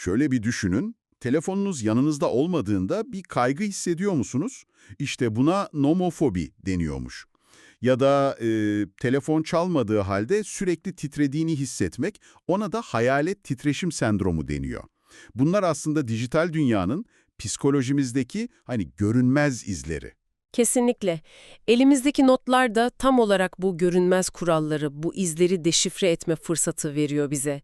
Şöyle bir düşünün, telefonunuz yanınızda olmadığında bir kaygı hissediyor musunuz? İşte buna nomofobi deniyormuş. Ya da e, telefon çalmadığı halde sürekli titrediğini hissetmek, ona da hayalet titreşim sendromu deniyor. Bunlar aslında dijital dünyanın psikolojimizdeki hani görünmez izleri. Kesinlikle. Elimizdeki notlar da tam olarak bu görünmez kuralları, bu izleri deşifre etme fırsatı veriyor bize.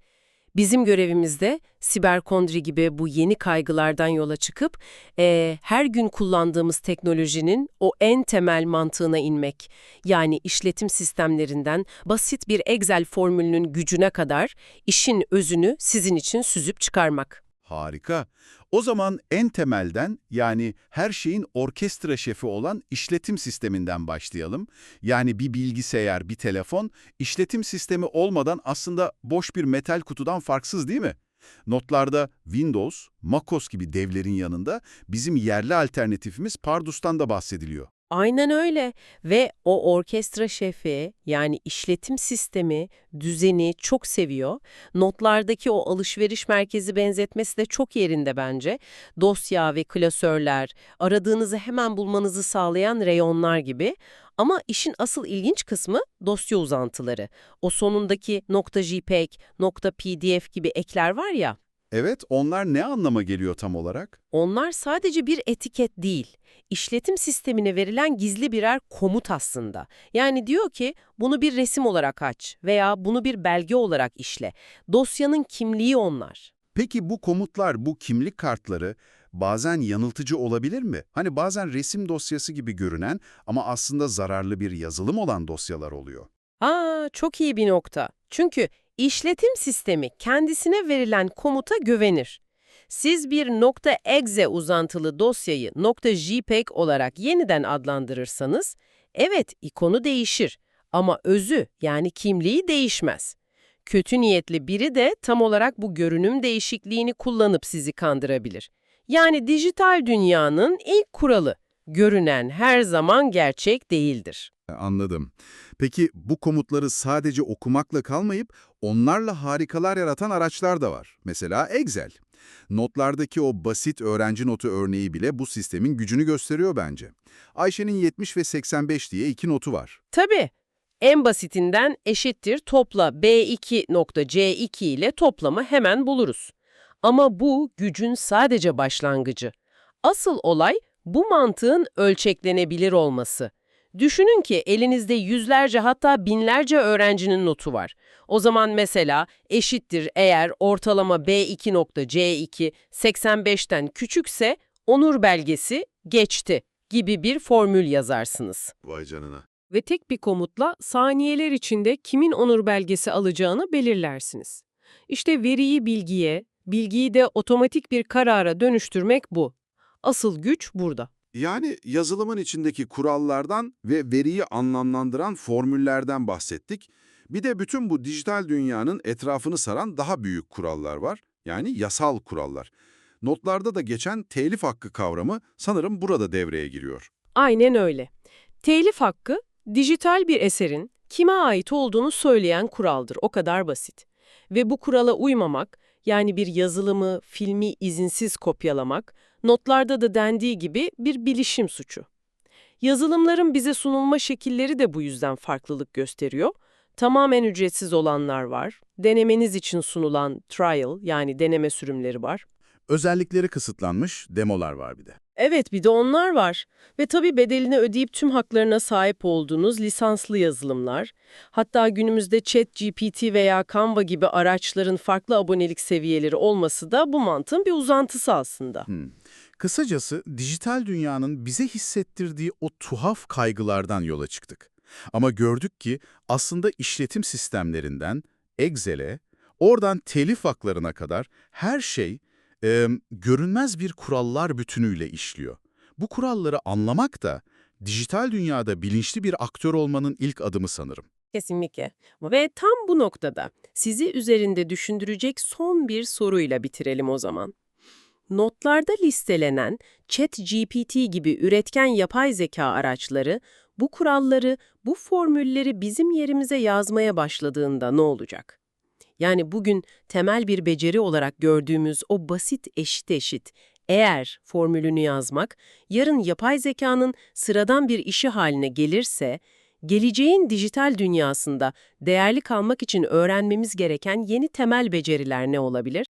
Bizim görevimizde siberkondri gibi bu yeni kaygılardan yola çıkıp eee, her gün kullandığımız teknolojinin o en temel mantığına inmek. Yani işletim sistemlerinden basit bir Excel formülünün gücüne kadar işin özünü sizin için süzüp çıkarmak. Harika. O zaman en temelden yani her şeyin orkestra şefi olan işletim sisteminden başlayalım. Yani bir bilgisayar, bir telefon işletim sistemi olmadan aslında boş bir metal kutudan farksız değil mi? Notlarda Windows, MacOS gibi devlerin yanında bizim yerli alternatifimiz Pardus'tan da bahsediliyor. Aynen öyle ve o orkestra şefi yani işletim sistemi, düzeni çok seviyor. Notlardaki o alışveriş merkezi benzetmesi de çok yerinde bence. Dosya ve klasörler, aradığınızı hemen bulmanızı sağlayan reyonlar gibi. Ama işin asıl ilginç kısmı dosya uzantıları. O sonundaki .jpeg, .pdf gibi ekler var ya, Evet, onlar ne anlama geliyor tam olarak? onlar sadece bir etiket değil, işletim sistemine verilen gizli birer komut aslında. Yani diyor ki bunu bir resim olarak aç veya bunu bir belge olarak işle. Dosyanın kimliği onlar. Peki bu komutlar, bu kimlik kartları bazen yanıltıcı olabilir mi? Hani bazen resim dosyası gibi görünen ama aslında zararlı bir yazılım olan dosyalar oluyor. Aa, çok iyi bir nokta. Çünkü işletim sistemi kendisine verilen komuta güvenir. Siz bir .exe uzantılı dosyayı .jpeg olarak yeniden adlandırırsanız, evet ikonu değişir ama özü yani kimliği değişmez. Kötü niyetli biri de tam olarak bu görünüm değişikliğini kullanıp sizi kandırabilir. Yani dijital dünyanın ilk kuralı, görünen her zaman gerçek değildir. E, Anladım. Peki bu komutları sadece okumakla kalmayıp onlarla harikalar yaratan araçlar da var. Mesela Excel. Notlardaki o basit öğrenci notu örneği bile bu sistemin gücünü gösteriyor bence. Ayşe'nin 70 ve 85 diye iki notu var. Tabii. En basitinden eşittir topla B2.C2 ile toplamı hemen buluruz. Ama bu gücün sadece başlangıcı. Asıl olay bu mantığın ölçeklenebilir olması. Düşünün ki elinizde yüzlerce hatta binlerce öğrencinin notu var. O zaman mesela eşittir eğer ortalama B2.C2 85'ten küçükse onur belgesi geçti gibi bir formül yazarsınız. Vay canına. ve tek bir komutla saniyeler içinde kimin onur belgesi alacağını belirlersiniz. İşte veriyi bilgiye, bilgiyi de otomatik bir karara dönüştürmek bu. Asıl güç burada. Yani yazılımın içindeki kurallardan ve veriyi anlamlandıran formüllerden bahsettik. Bir de bütün bu dijital dünyanın etrafını saran daha büyük kurallar var. Yani yasal kurallar. Notlarda da geçen telif hakkı kavramı sanırım burada devreye giriyor. Aynen öyle. Telif hakkı, dijital bir eserin kime ait olduğunu söyleyen kuraldır. O kadar basit. Ve bu kurala uymamak, yani bir yazılımı, filmi izinsiz kopyalamak, notlarda da dendiği gibi bir bilişim suçu. Yazılımların bize sunulma şekilleri de bu yüzden farklılık gösteriyor. Tamamen ücretsiz olanlar var. Denemeniz için sunulan trial yani deneme sürümleri var. Özellikleri kısıtlanmış demolar var bir de. Evet bir de onlar var. Ve tabii bedelini ödeyip tüm haklarına sahip olduğunuz lisanslı yazılımlar. Hatta günümüzde ChatGPT veya Canva gibi araçların farklı abonelik seviyeleri olması da bu mantığın bir uzantısı aslında. Kısacası dijital dünyanın bize hissettirdiği o tuhaf kaygılardan yola çıktık. Ama gördük ki aslında işletim sistemlerinden Excel'e, oradan telif haklarına kadar her şey e, görünmez bir kurallar bütünüyle işliyor. Bu kuralları anlamak da dijital dünyada bilinçli bir aktör olmanın ilk adımı sanırım. Kesinlikle. Ve tam bu noktada sizi üzerinde düşündürecek son bir soruyla bitirelim o zaman. Notlarda listelenen ChatGPT gibi üretken yapay zeka araçları bu kuralları, bu formülleri bizim yerimize yazmaya başladığında ne olacak? Yani bugün temel bir beceri olarak gördüğümüz o basit eşit eşit eğer formülünü yazmak, yarın yapay zekanın sıradan bir işi haline gelirse, geleceğin dijital dünyasında değerli kalmak için öğrenmemiz gereken yeni temel beceriler ne olabilir?